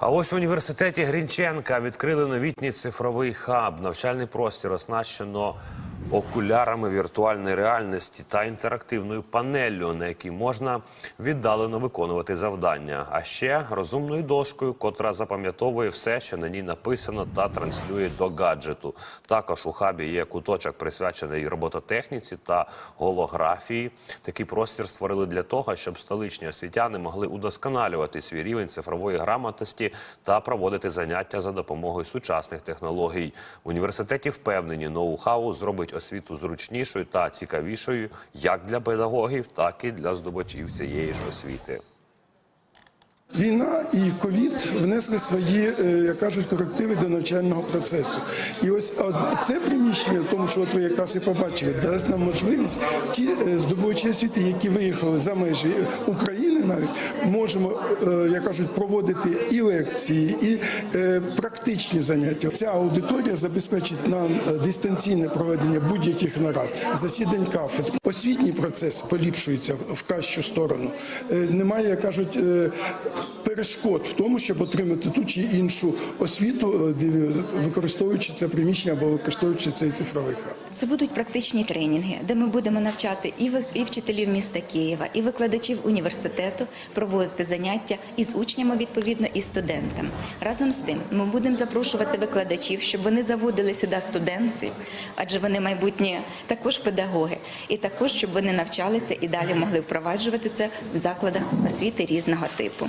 А ось в університеті Грінченка відкрили новітній цифровий хаб. Навчальний простір оснащено окулярами віртуальної реальності та інтерактивною панеллю, на якій можна віддалено виконувати завдання. А ще розумною дошкою, котра запам'ятовує все, що на ній написано, та транслює до гаджету. Також у хабі є куточок, присвячений робототехніці та голографії. Такий простір створили для того, щоб столичні освітяни могли удосконалювати свій рівень цифрової грамотності та проводити заняття за допомогою сучасних технологій. В університеті впевнені, ноу-хау зробить освіту зручнішою та цікавішою як для педагогів, так і для здобувачів цієї ж освіти. Війна і ковід внесли свої, е, як кажуть, корективи до навчального процесу. І ось це приміщення, тому що от ви якраз і побачили, дасть нам можливість ті е, здобувачі освіти, які виїхали за межі України, навіть можемо, е, як кажуть, проводити і лекції, і практичні заняття. Ця аудиторія забезпечить нам дистанційне проведення будь-яких нарад, засідань кафедр. Освітній процес поліпшується в кращу сторону. Немає, як кажуть, перешкод в тому, щоб отримати ту чи іншу освіту, е, використовуючи це приміщення або використовуючи цей цифровий хаб. Це будуть практичні тренінги, де ми будемо навчати і і вчителів міста Києва, і викладачів університету проводити заняття із учнями відповідно і студентами. Разом з тим, ми будемо запрошувати викладачів, щоб вони заводили сюди студентів, адже вони майбутні також педагоги, і також щоб вони навчалися і далі могли впроваджувати це в закладах освіти різного типу.